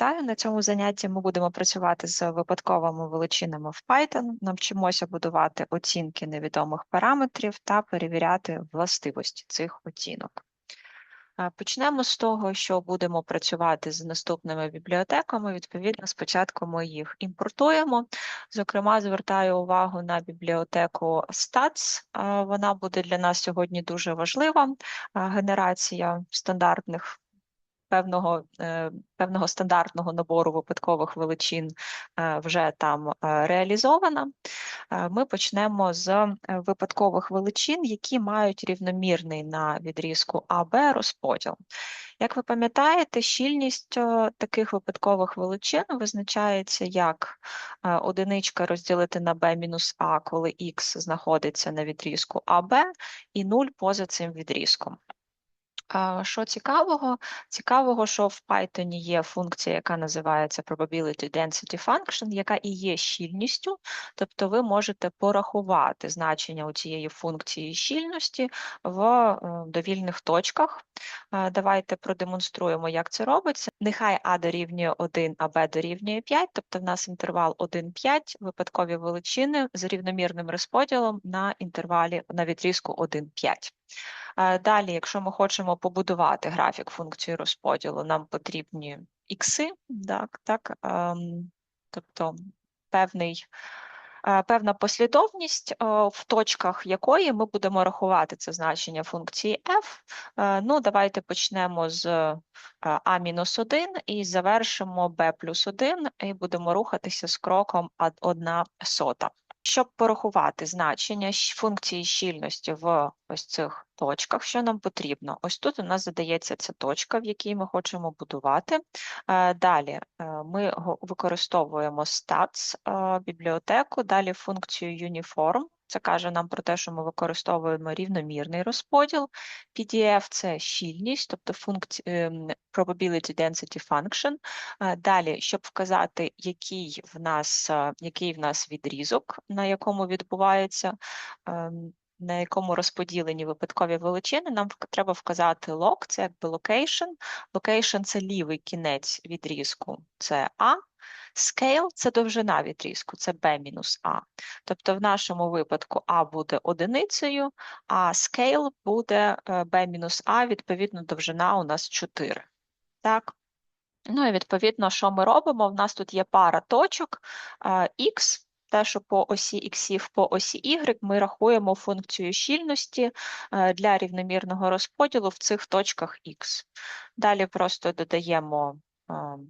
Вітаю на цьому занятті. Ми будемо працювати з випадковими величинами в Python. Навчимося будувати оцінки невідомих параметрів та перевіряти властивості цих оцінок. Е, Почнемо з того, що будемо працювати з наступними бібліотеками. Відповідно, спочатку ми їх імпортуємо. Зокрема, звертаю увагу на бібліотеку Stats. Е, Вона буде для нас сьогодні дуже важлива. Е, Генерація стандартних певного, е, певного стандартного набору випадкових величин е, вже там е, реалізована. Ми почнемо з випадкових величин, які мають рівномірний на відрізку АБ розподіл. Як ви пам'ятаєте, щільність таких випадкових величин визначається як одиничка розділити на b мінус а, коли х знаходиться на відрізку АБ, і 0 поза цим відрізком. Що цікавого? Цікавого, що в Python є функція, яка називається Probability Density Function, яка і є щільністю, тобто ви можете порахувати значення у цієї функції щільності в е, довільних точках. Е, Давайте продемонструємо, як це робиться. Нехай А дорівнює 1, а Б дорівнює 5, тобто в нас інтервал 1,5, випадкові величини з рівномірним розподілом на інтервалі на відрізку 1,5. Е, Далі, якщо ми хочемо побудувати графік функції розподілу, нам потрібні ікси, так, так, ем, тобто певний, е, певна послідовність, е, в точках якої ми будемо рахувати це значення функції f. Е, Ну, давайте почнемо з е, a-1 і завершимо b плюс 1 і будемо рухатися з кроком 1 сота. Щоб порахувати значення функції щільності в ось цих точках, що нам потрібно? Ось тут у нас задається ця точка, в якій ми хочемо будувати. Е, Далі е, ми використовуємо stats е, бібліотеку, далі функцію uniform. Це каже нам про те, що ми використовуємо рівномірний розподіл. PDF – це щільність, тобто функція probability density function. Е, Далі, щоб вказати, який в нас, е, який в нас відрізок, на якому відбувається, ем, на якому розподілені випадкові величини, нам треба вказати log, це якби location. Location – це лівий кінець відрізку, це A. Scale – це довжина відрізку, це B мінус A. Тобто в нашому випадку A буде одиницею, а scale буде е, B мінус A, відповідно, довжина у нас 4. Так? Ну і відповідно, що ми робимо? В нас тут є пара точок е, X, те, що по осі іксів, по осі Y ми рахуємо функцію щільності е, для рівномірного розподілу в цих точках X. Далі просто додаємо ем,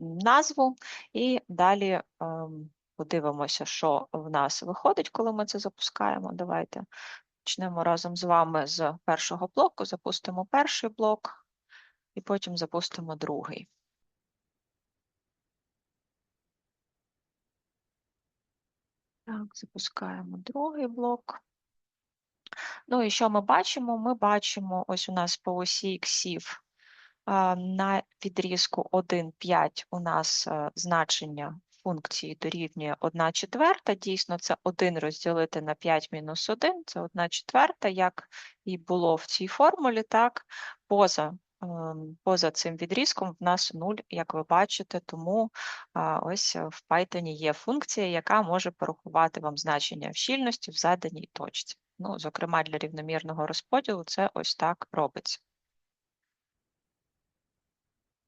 назву і далі ем, подивимося, що в нас виходить, коли ми це запускаємо. Давайте почнемо разом з вами з першого блоку, запустимо перший блок і потім запустимо другий. Так, запускаємо другий блок. Ну і що ми бачимо? Ми бачимо, ось у нас по осі іксів на відрізку 1,5 у нас значення функції дорівнює 1 четверта. Дійсно, це 1 розділити на 5 мінус 1, це 1 четверта, як і було в цій формулі, так, поза, ем, поза цим відрізком в нас 0, як ви бачите, тому ось е, в Python є функція, яка може порахувати вам значення в щільності в заданій точці. Ну, зокрема, для рівномірного розподілу це ось так робиться.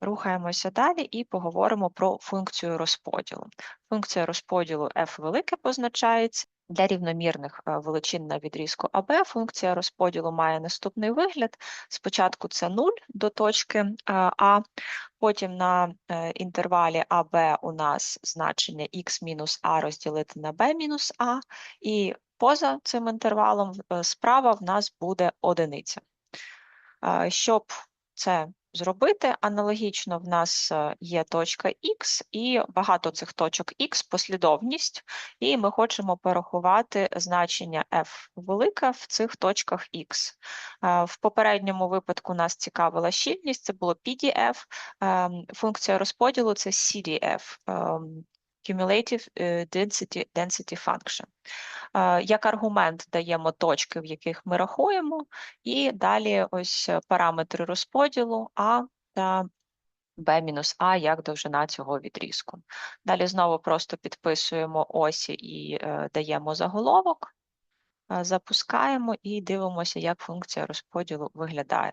Рухаємося далі і поговоримо про функцію розподілу. Функція розподілу f велике позначається. Для рівномірних е, величин на відрізку АБ функція розподілу має наступний вигляд. Спочатку це 0 до точки е, А, потім на е, інтервалі АБ у нас значення х мінус А розділити на b мінус А, і поза цим інтервалом справа в нас буде одиниця. Щоб це зробити, аналогічно в нас е, є точка X і багато цих точок X, послідовність, і ми хочемо порахувати значення f велике в цих точках X. Е, В попередньому випадку нас цікавила щільність, це було PDF, ем, функція розподілу це CDF, ем, Cumulative е, Density, Density Function. Е, Як аргумент даємо точки, в яких ми рахуємо, і далі ось е, параметри розподілу А та b-а як довжина цього відрізку. Далі знову просто підписуємо осі і даємо заголовок, запускаємо і дивимося, як функція розподілу виглядає.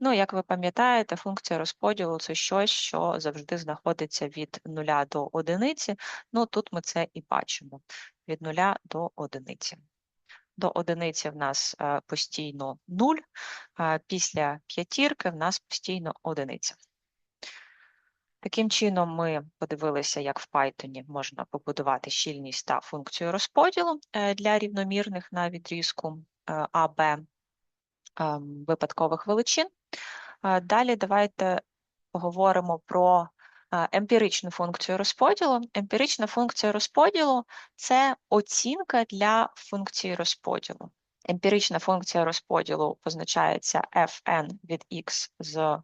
Ну, як ви пам'ятаєте, функція розподілу це щось, що завжди знаходиться від 0 до одиниці. Ну, тут ми це і бачимо від 0 до одиниці. До одиниці в нас е, постійно 0, а після п'ятірки в нас постійно одиниця. Таким чином, ми подивилися, як в Python можна побудувати щільність та функцію розподілу е, для рівномірних на відрізку е, АБ випадкових величин. Е, Далі давайте поговоримо про е, емпіричну функцію розподілу. Емпірична функція розподілу це оцінка для функції розподілу. Емпірична функція розподілу позначається fn від x з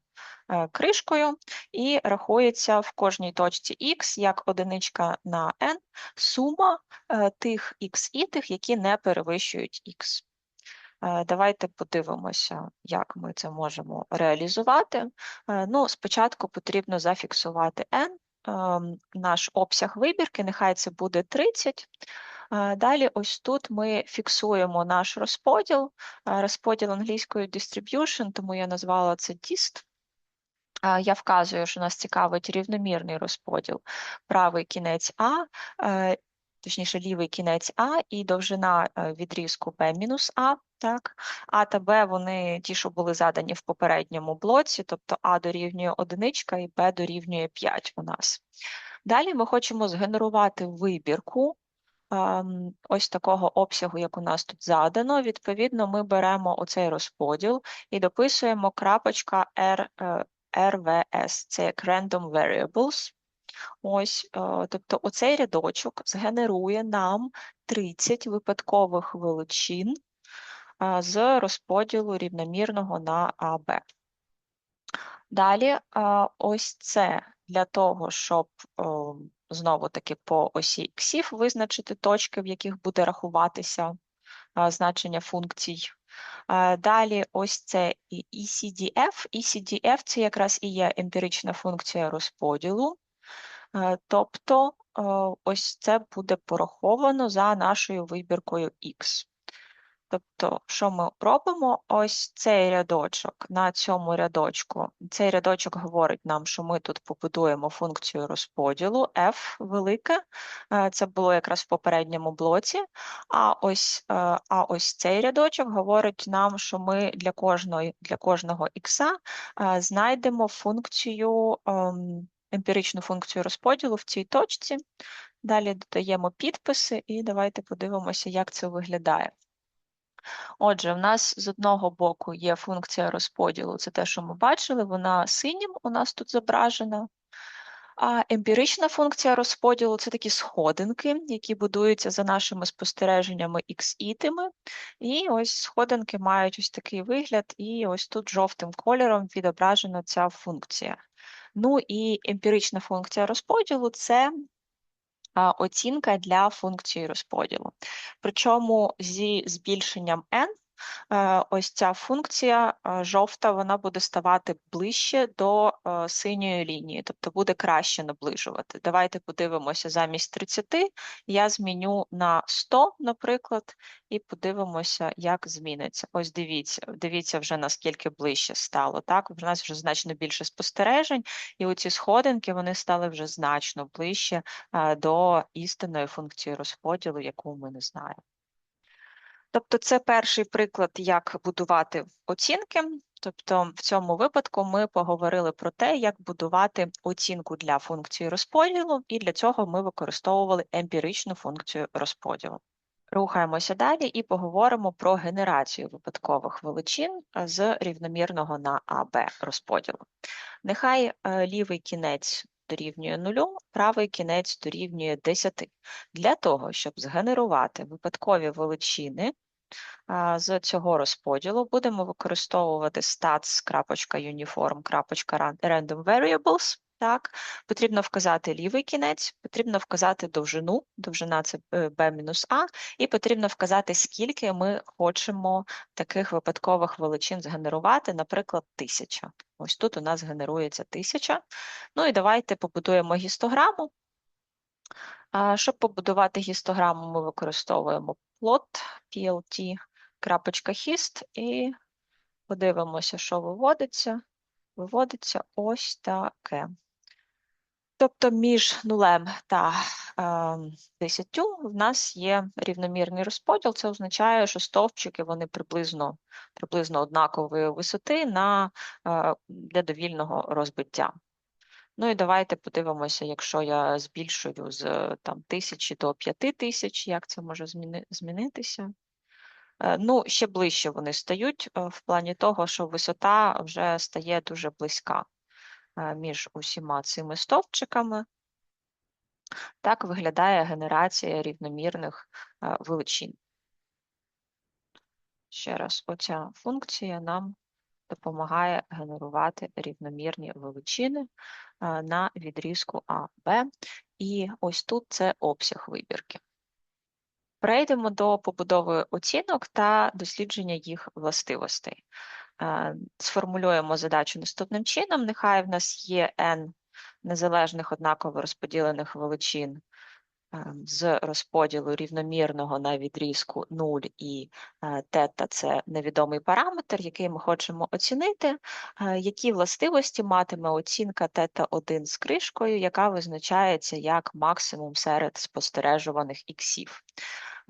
е, кришкою і рахується в кожній точці x як одиничка на n сума тих x і тих, які не перевищують x. Е, Давайте подивимося, як ми це можемо реалізувати. Е, Ну, спочатку потрібно зафіксувати n, ем, наш обсяг вибірки, нехай це буде 30. Е, Далі ось тут ми фіксуємо наш розподіл, розподіл англійською distribution, тому я назвала це dist. Я вказую, що нас цікавить рівномірний розподіл. Правий кінець А, точніше лівий кінець А і довжина відрізку B-А. Так, А та Б вони ті, що були задані в попередньому блоці, тобто А дорівнює одиничка і Б дорівнює 5 у нас. Далі ми хочемо згенерувати вибірку ем, ось такого обсягу, як у нас тут задано. Відповідно, ми беремо оцей розподіл і дописуємо крапочка R, е, RVS, це як Random Variables. Ось, е, тобто оцей рядочок згенерує нам 30 випадкових величин з розподілу рівномірного на АБ. Далі ось це для того, щоб знову-таки по осі іксів визначити точки, в яких буде рахуватися значення функцій. Далі ось це ECDF. ECDF – це якраз і є емпірична функція розподілу. Тобто ось це буде пораховано за нашою вибіркою X. Тобто, що ми робимо? Ось цей рядочок на цьому рядочку. Цей рядочок говорить нам, що ми тут побудуємо функцію розподілу f велике. Е, Це було якраз в попередньому блоці. А ось, е, а ось цей рядочок говорить нам, що ми для кожної, для кожного ікса е, знайдемо функцію, ем, емпіричну функцію розподілу в цій точці. Далі додаємо підписи і давайте подивимося, як це виглядає. Отже, в нас з одного боку є функція розподілу, це те, що ми бачили, вона синім у нас тут зображена. А емпірична функція розподілу це такі сходинки, які будуються за нашими спостереженнями x-ітими. І ось сходинки мають ось такий вигляд, і ось тут жовтим кольором відображена ця функція. Ну і емпірична функція розподілу це оцінка для функції розподілу. Причому зі збільшенням n ось ця функція е, жовта вона буде ставати ближче до е, синьої лінії, тобто буде краще наближувати. Давайте подивимося замість 30, я зміню на 100, наприклад, і подивимося, як зміниться. Ось дивіться, дивіться вже наскільки ближче стало. Так, в нас вже значно більше спостережень, і оці сходинки вони стали вже значно ближче е, до істинної функції розподілу, яку ми не знаємо. Тобто це перший приклад, як будувати оцінки. Тобто в цьому випадку ми поговорили про те, як будувати оцінку для функції розподілу, і для цього ми використовували емпіричну функцію розподілу. Рухаємося далі і поговоримо про генерацію випадкових величин з рівномірного на АБ розподілу. Нехай е, лівий кінець дорівнює нулю, правий кінець дорівнює 10. Для того, щоб згенерувати випадкові величини з цього розподілу, будемо використовувати stats.uniform.random variables. Так, потрібно вказати лівий кінець, потрібно вказати довжину, довжина це е, b-а, і потрібно вказати, скільки ми хочемо таких випадкових величин згенерувати, наприклад, 1000. Ось тут у нас генерується 1000. Ну і давайте побудуємо гістограму. Щоб побудувати гістограму, ми використовуємо plot, plt.hist і подивимося, що виводиться. Виводиться ось таке. Тобто між нулем та е, 10 в нас є рівномірний розподіл. Це означає, що стовпчики вони приблизно приблизно однакової висоти на, е, для довільного розбиття. Ну і давайте подивимося, якщо я збільшую з там, тисячі до 5000, як це може зміни, змінитися. Е, ну, ще ближче вони стають е, в плані того, що висота вже стає дуже близька між усіма цими стовпчиками. Так виглядає генерація рівномірних величин. Ще раз, оця функція нам допомагає генерувати рівномірні величини на відрізку А, Б. І ось тут це обсяг вибірки. Перейдемо до побудови оцінок та дослідження їх властивостей. Сформулюємо задачу наступним чином. Нехай в нас є n незалежних однаково розподілених величин Ем, з розподілу рівномірного на відрізку 0 і е, тета це невідомий параметр, який ми хочемо оцінити, е, які властивості матиме оцінка тета 1 з кришкою, яка визначається як максимум серед спостережуваних іксів.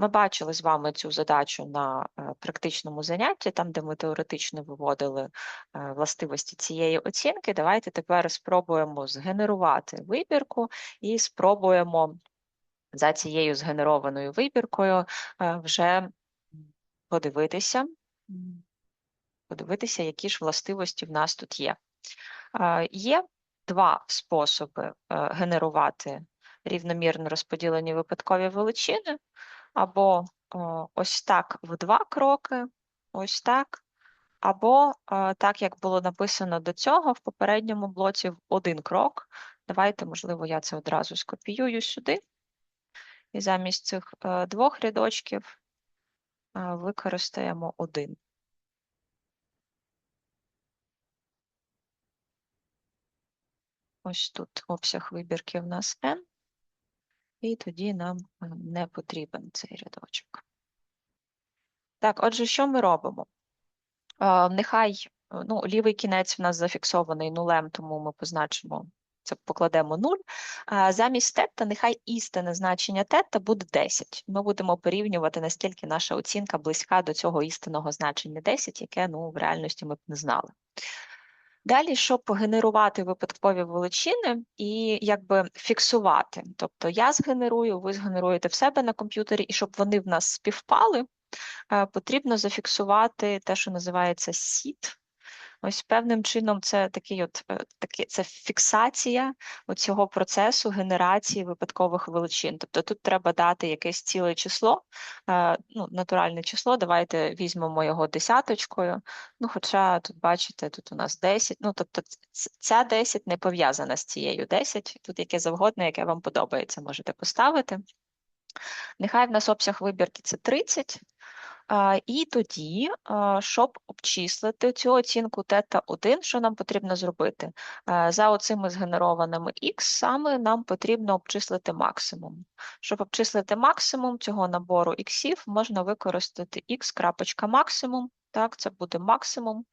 Ми бачили з вами цю задачу на е, практичному занятті, там, де ми теоретично виводили властивості цієї оцінки. Давайте тепер спробуємо згенерувати вибірку і спробуємо за цією згенерованою вибіркою е, вже подивитися, подивитися, які ж властивості в нас тут є. Е, є два способи е, генерувати рівномірно розподілені випадкові величини, або ось так в два кроки, ось так, або так, як було написано до цього, в попередньому блоці в один крок. Давайте, можливо, я це одразу скопіюю сюди. І замість цих е, двох рядочків е, використаємо один. Ось тут обсяг вибірки в нас n, і тоді нам е, не потрібен цей рядочок. Так, отже, що ми робимо? Нехай ну, лівий кінець в нас зафіксований нулем, тому ми позначимо це покладемо 0. Замість тета нехай істинне значення тета буде 10. Ми будемо порівнювати, наскільки наша оцінка близька до цього істинного значення 10, яке ну, в реальності ми б не знали. Далі, щоб генерувати випадкові величини і якби фіксувати. Тобто я згенерую, ви згенеруєте в себе на комп'ютері, і щоб вони в нас співпали, е, потрібно зафіксувати те, що називається сіт. Ось певним чином це такий от е, такі, це фіксація цього процесу генерації випадкових величин. Тобто тут треба дати якесь ціле число, е, ну, натуральне число. Давайте візьмемо його десяточкою. Ну, хоча тут, бачите, тут у нас 10. Ну, тобто, ця 10 не пов'язана з цією 10. Тут яке завгодно, яке вам подобається, можете поставити. Нехай в нас обсяг вибірки це 30. І тоді, щоб обчислити цю оцінку тета 1, що нам потрібно зробити? За оцими згенерованими x саме нам потрібно обчислити максимум. Щоб обчислити максимум цього набору іксів, можна використати x.максимум, так, це буде максимум,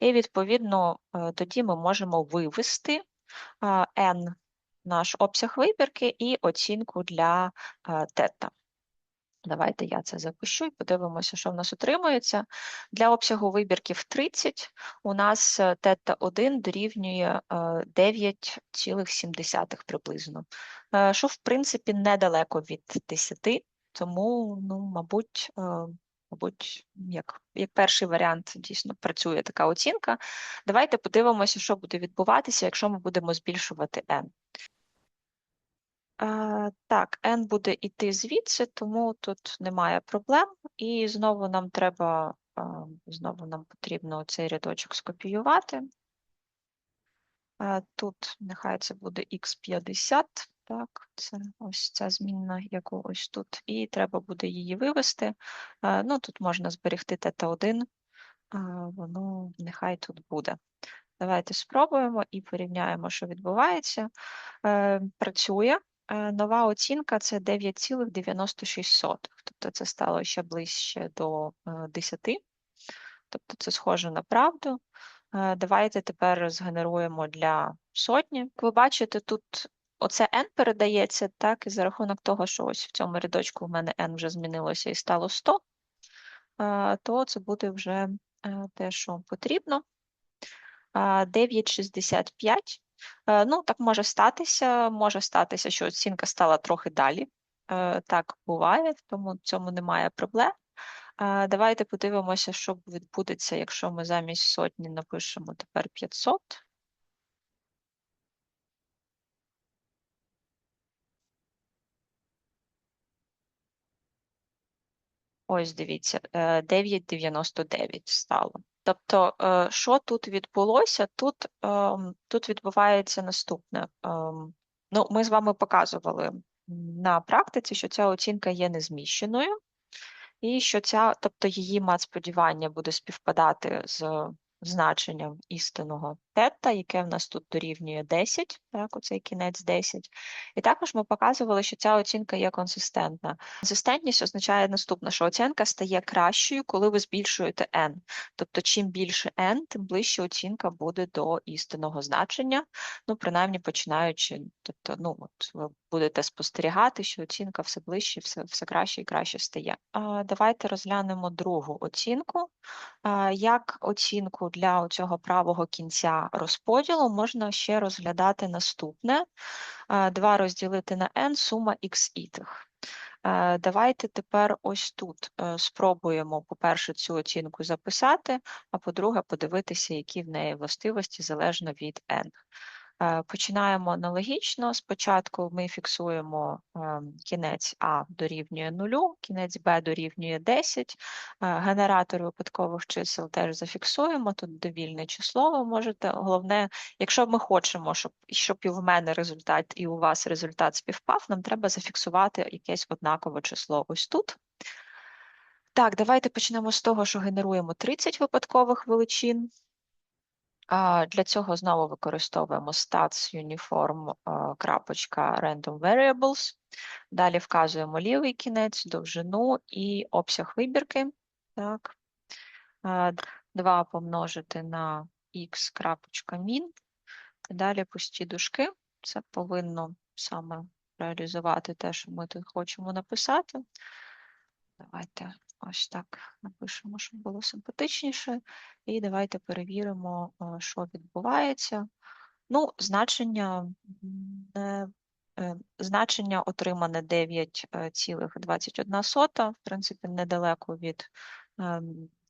і відповідно е, тоді ми можемо вивести n наш обсяг вибірки і оцінку для е, тета. Давайте я це запишу і подивимося, що в нас отримується. Для обсягу вибірків 30 у нас е, тета 1 дорівнює 9,7 е, приблизно, що, в принципі, недалеко від 10, тому, ну, мабуть, мабуть, як, як перший варіант дійсно працює така оцінка. Давайте подивимося, що буде відбуватися, якщо ми будемо збільшувати n. Так, n буде йти звідси, тому тут немає проблем. І знову нам треба, знову нам потрібно цей рядочок скопіювати. Е, Тут нехай це буде x50, так, це ось ця змінна, яку ось тут, і треба буде її вивести. Е, Ну, тут можна зберегти тета-1, воно нехай тут буде. Давайте спробуємо і порівняємо, що відбувається. Е, Працює. Е, Нова оцінка це 9,96. Тобто це стало ще ближче до е, 10. Тобто це схоже на правду. Давайте тепер згенеруємо для сотні. Як ви бачите, тут оце n передається, так, і за рахунок того, що ось в цьому рядочку в мене n вже змінилося і стало 100, е, то це буде вже е, те, що потрібно. 9,65. Е, Ну, так може статися. Може статися, що оцінка стала трохи далі. Е, Так буває, тому в цьому немає проблем. Давайте подивимося, що відбудеться, якщо ми замість сотні напишемо тепер 500. Ось дивіться, е, 9,99 стало. Тобто, е, що тут відбулося? Тут, ем, тут відбувається наступне. Ем, Ну, ми з вами показували на практиці, що ця оцінка є незміщеною, і що ця, тобто її мат-сподівання буде співпадати з значенням істинного тета, яке в нас тут дорівнює 10, так, оцей кінець 10. І також ми показували, що ця оцінка є консистентна. Консистентність означає наступне, що оцінка стає кращою, коли ви збільшуєте n. Тобто, чим більше n, тим ближче оцінка буде до істинного значення, ну, принаймні починаючи, тобто, ну, от ви будете спостерігати, що оцінка все ближче, все, все краще і краще стає. А, Давайте розглянемо другу оцінку. А, Як оцінку для цього правого кінця розподілу можна ще розглядати наступне. 2 розділити на n, сума x ітих. Давайте тепер ось тут е, спробуємо, по-перше, цю оцінку записати, а по-друге, подивитися, які в неї властивості залежно від n. Е, починаємо аналогічно. Спочатку ми фіксуємо ем, кінець А дорівнює 0, кінець Б дорівнює 10. Е, генератор випадкових чисел теж зафіксуємо. Тут довільне число ви можете. Головне, якщо ми хочемо, щоб щоб і в мене результат, і у вас результат співпав, нам треба зафіксувати якесь однакове число ось тут. Так, давайте почнемо з того, що генеруємо 30 випадкових величин. Для цього знову використовуємо stats uniform крапочка random variables. Далі вказуємо лівий кінець, довжину і обсяг вибірки. Так. 2 помножити на x крапочка min. Далі пусті дужки. Це повинно саме реалізувати те, що ми тут хочемо написати. Давайте ось так напишемо, щоб було симпатичніше. І давайте перевіримо, що відбувається. Ну, значення е, Значення отримане 9,21, в принципі, недалеко від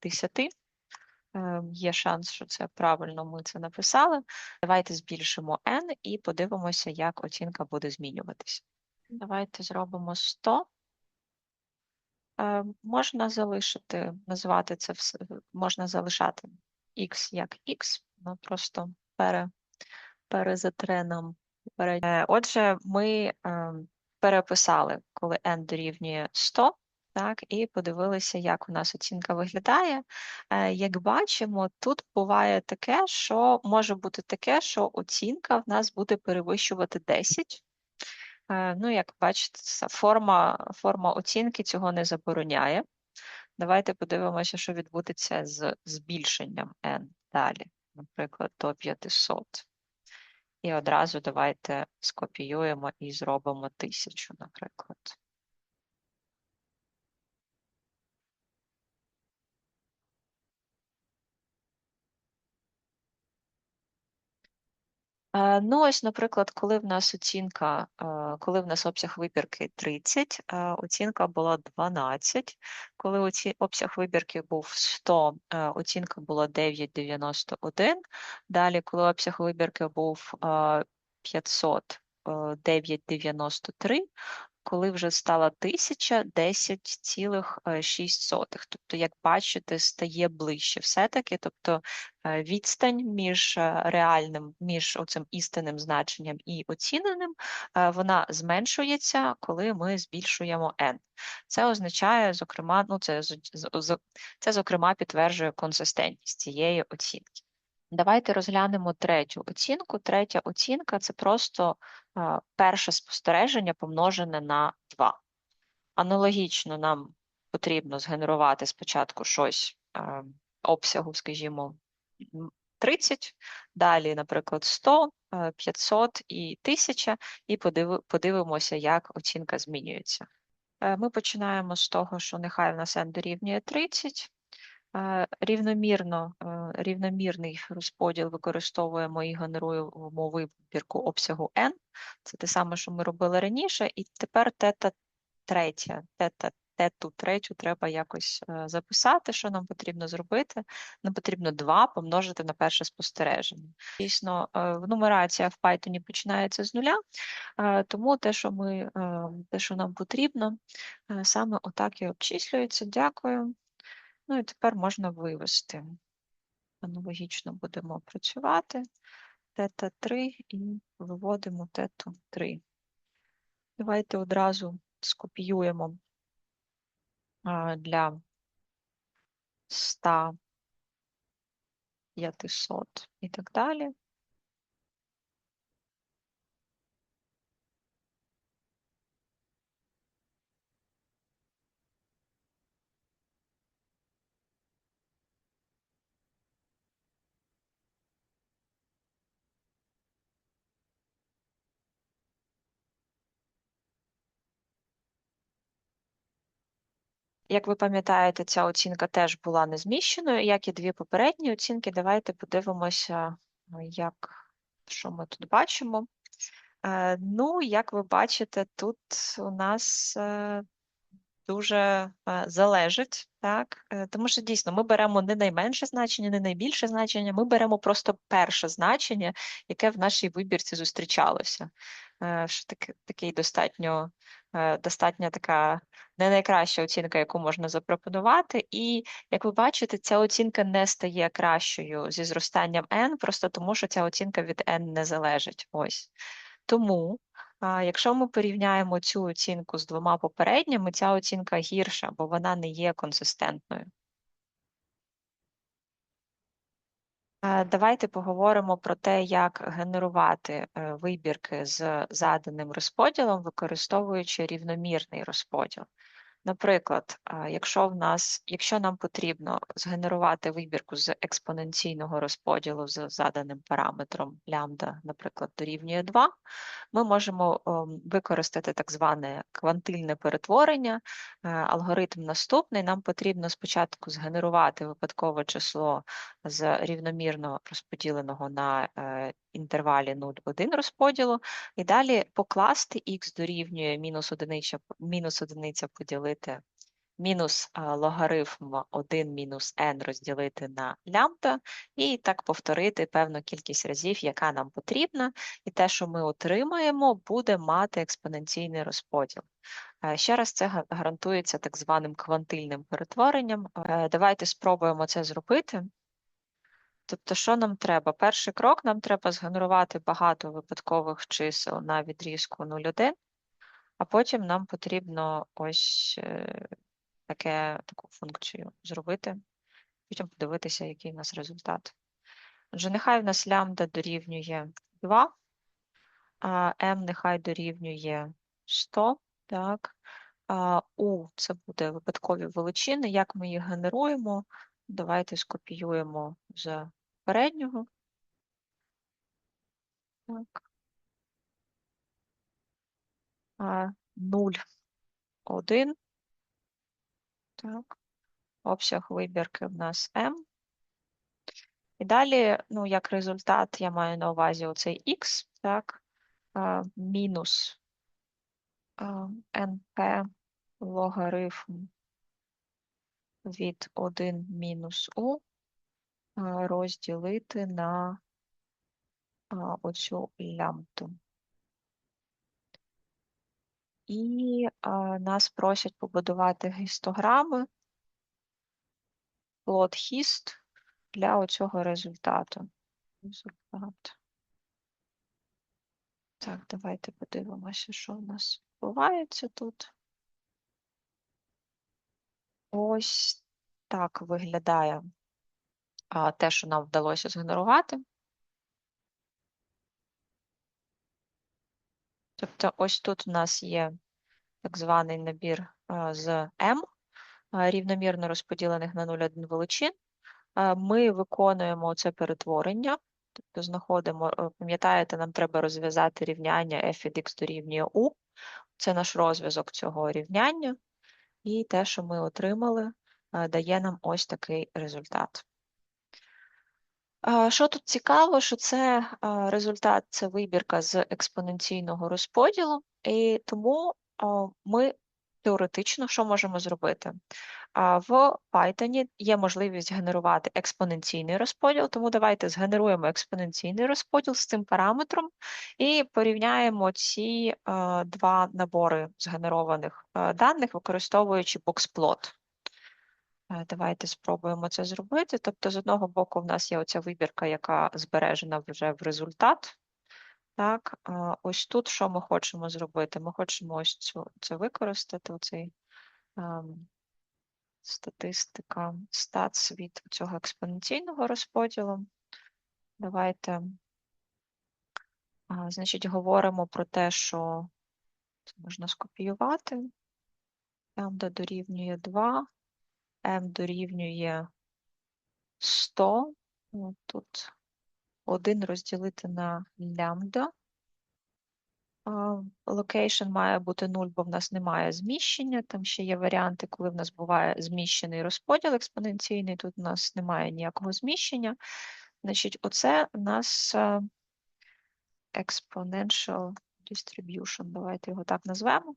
10. Ем, ем, є шанс, що це правильно ми це написали. Давайте збільшимо n і подивимося, як оцінка буде змінюватися. Давайте зробимо 100. Е, можна залишити, назвати це все, можна залишати x як x, ну просто пере, перезатренам. Е, отже, ми е, переписали, коли n дорівнює 100, так, і подивилися, як у нас оцінка виглядає. Як бачимо, тут буває таке, що може бути таке, що оцінка в нас буде перевищувати 10. Е, ну, як бачите, форма, форма оцінки цього не забороняє. Давайте подивимося, що відбудеться з збільшенням n далі, наприклад, до 500. І одразу давайте скопіюємо і зробимо 1000, наприклад. Ну, ось, наприклад, коли в нас оцінка, е, коли в нас обсяг вибірки 30, е, оцінка була 12. Коли оці, обсяг вибірки був 100, оцінка була 9,91. Далі, коли обсяг вибірки був 500, 9,93. Коли вже стала 1000 10,6. Тобто, як бачите, стає ближче все-таки. Тобто е, відстань між е, реальним, між оцим істинним значенням і оціненим, е, вона зменшується, коли ми збільшуємо n. Це означає, зокрема, ну це, це зокрема підтверджує консистентність цієї оцінки. Давайте розглянемо третю оцінку. Третя оцінка це просто е, перше спостереження помножене на 2. Аналогічно нам потрібно згенерувати спочатку щось е, обсягу, скажімо, 30, далі, наприклад, 100, 500 е, і 1000, і подивимося, як оцінка змінюється. Ми починаємо з того, що нехай в нас n дорівнює 30. Рівномірно, рівномірний розподіл використовуємо і генеруємо вибірку обсягу n. Це те саме, що ми робили раніше, і тепер тета третя, тета, тету третю треба якось е, записати, що нам потрібно зробити. Нам потрібно 2 помножити на перше спостереження. Дійсно, е, нумерація в Python починається з нуля, е, тому те, що ми, те, що нам потрібно, саме отак і обчислюється. Дякую. Ну і тепер можна вивести. Аналогічно будемо працювати. Тета 3 і виводимо тету 3. Давайте одразу скопіюємо для 100, 500 і так далі. Як ви пам'ятаєте, ця оцінка теж була незміщеною, як і дві попередні оцінки. Давайте подивимося, як, що ми тут бачимо. Е, ну, як ви бачите, тут у нас е, дуже е, залежить, так? Тому що дійсно ми беремо не найменше значення, не найбільше значення, ми беремо просто перше значення, яке в нашій вибірці зустрічалося. Що таке, такий достатньо достатньо така не найкраща оцінка, яку можна запропонувати. І як ви бачите, ця оцінка не стає кращою зі зростанням n, просто тому що ця оцінка від n не залежить. Ось. Тому, якщо ми порівняємо цю оцінку з двома попередніми, ця оцінка гірша, бо вона не є консистентною. Давайте поговоримо про те, як генерувати е, вибірки з заданим розподілом, використовуючи рівномірний розподіл. Наприклад, якщо в нас, якщо нам потрібно згенерувати вибірку з експоненційного розподілу з заданим параметром лямбда, наприклад, дорівнює 2, ми можемо ем, використати так зване квантильне перетворення. Е, алгоритм наступний. Нам потрібно спочатку згенерувати випадкове число з рівномірно розподіленого на е, інтервалі 0,1 розподілу, і далі покласти х дорівнює мінус одиниця, одиниця поділити мінус логарифм 1 мінус n розділити на лямбда, і так повторити певну кількість разів, яка нам потрібна, і те, що ми отримаємо, буде мати експоненційний розподіл. Ще раз це гарантується так званим квантильним перетворенням. Е, давайте спробуємо це зробити. Тобто, що нам треба? Перший крок нам треба згенерувати багато випадкових чисел на відрізку 0,1, а потім нам потрібно ось е, таке, таку функцію зробити, потім подивитися, який у нас результат. Отже, нехай в нас лямбда дорівнює 2, а m нехай дорівнює 100. так. А U це буде випадкові величини. Як ми їх генеруємо? Давайте скопіюємо з переднього. Так. 0, 1. Так. Обсяг вибірки в нас M. І далі, ну, як результат, я маю на увазі оцей X, так, мінус NP логарифм від 1 мінус U розділити на оцю лямбду. І е, нас просять побудувати гістограми, плот хіст для оцього результату. Результат. Так, давайте подивимося, що в нас відбувається тут. Ось так виглядає а, те, що нам вдалося згенерувати. Тобто, ось тут у нас є так званий набір з M, рівномірно розподілених на 0,1 величин. Ми виконуємо це перетворення, тобто знаходимо, е, пам'ятаєте, нам треба розв'язати рівняння f від x дорівнює u. Це наш розв'язок цього рівняння. І те, що ми отримали, дає нам ось такий результат. Що тут цікаво, що це результат, це вибірка з експоненційного розподілу, і тому ми теоретично що можемо зробити? В Python є можливість генерувати експоненційний розподіл, тому давайте згенеруємо експоненційний розподіл з цим параметром і порівняємо ці два набори згенерованих даних, використовуючи boxplot. Е, Давайте спробуємо це зробити. Тобто, з одного боку, в нас є оця вибірка, яка збережена вже в результат. Так, ось тут що ми хочемо зробити? Ми хочемо ось цю, це використати, оцей ем, статистика, статс від цього експоненційного розподілу. Давайте, а, значить, говоримо про те, що це можна скопіювати. Лямбда дорівнює 2, m дорівнює 100. От Тут 1 розділити на лямбда. Location має бути 0, бо в нас немає зміщення. Там ще є варіанти, коли в нас буває зміщений розподіл експоненційний. Тут у нас немає ніякого зміщення. Значить, оце у нас е, exponential distribution. Давайте його так назвемо.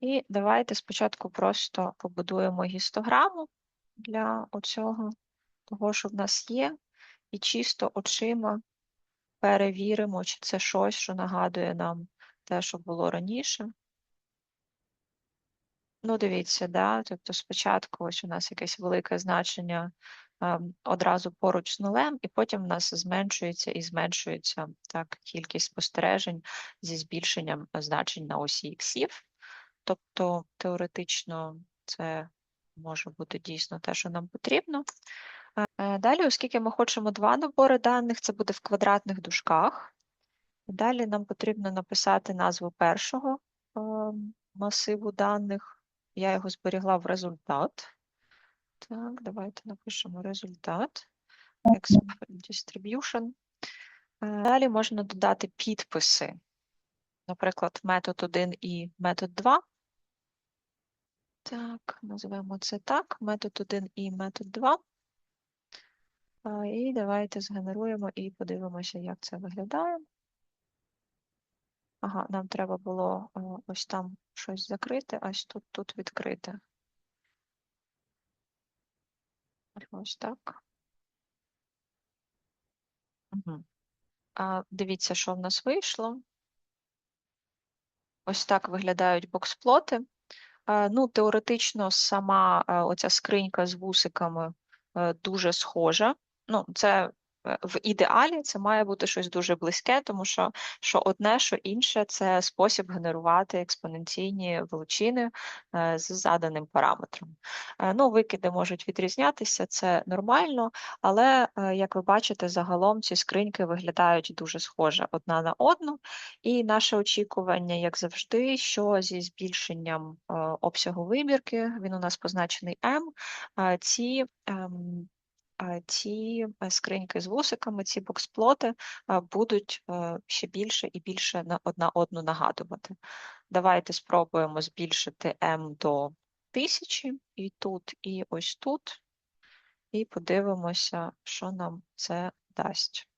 І давайте спочатку просто побудуємо гістограму для оцього, того, що в нас є, і чисто очима перевіримо, чи це щось, що нагадує нам те, що було раніше. Ну, дивіться, да? тобто спочатку ось у нас якесь велике значення а, одразу поруч з нулем, і потім в нас зменшується і зменшується так, кількість спостережень зі збільшенням значень на осі іксів. Тобто теоретично це може бути дійсно те, що нам потрібно. Е, Далі, оскільки ми хочемо два набори даних, це буде в квадратних дужках. Далі нам потрібно написати назву першого е, масиву даних. Я його зберігла в результат. Так, давайте напишемо результат. Distribution. Е, Далі можна додати підписи. Наприклад, метод 1 і метод 2. Так, називаємо це так. Метод 1 і метод 2. І давайте згенеруємо і подивимося, як це виглядає. Ага, нам треба було ось там щось закрити, ось тут тут відкрити. Ось так. Угу. А, Дивіться, що в нас вийшло. Ось так виглядають боксплоти. Ну, теоретично, сама оця скринька з вусиками е, дуже схожа. Ну, це в ідеалі це має бути щось дуже близьке, тому що що одне, що інше це спосіб генерувати експоненційні величини е, з заданим параметром. Е, ну, Викиди можуть відрізнятися, це нормально, але, як ви бачите, загалом ці скриньки виглядають дуже схоже одна на одну, і наше очікування, як завжди, що зі збільшенням обсягу вибірки, він у нас позначений M, ці ем, ці е, скриньки з вусиками, ці боксплоти будуть е, ще більше і більше на одна одну нагадувати. Давайте спробуємо збільшити М до тисячі, і тут, і ось тут, і подивимося, що нам це дасть.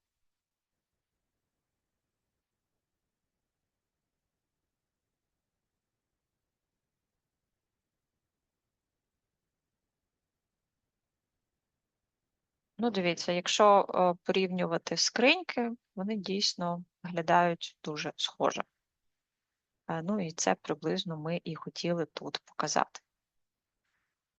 Ну, дивіться, якщо е, порівнювати скриньки, вони дійсно виглядають дуже схоже. Е, Ну і це приблизно ми і хотіли тут показати.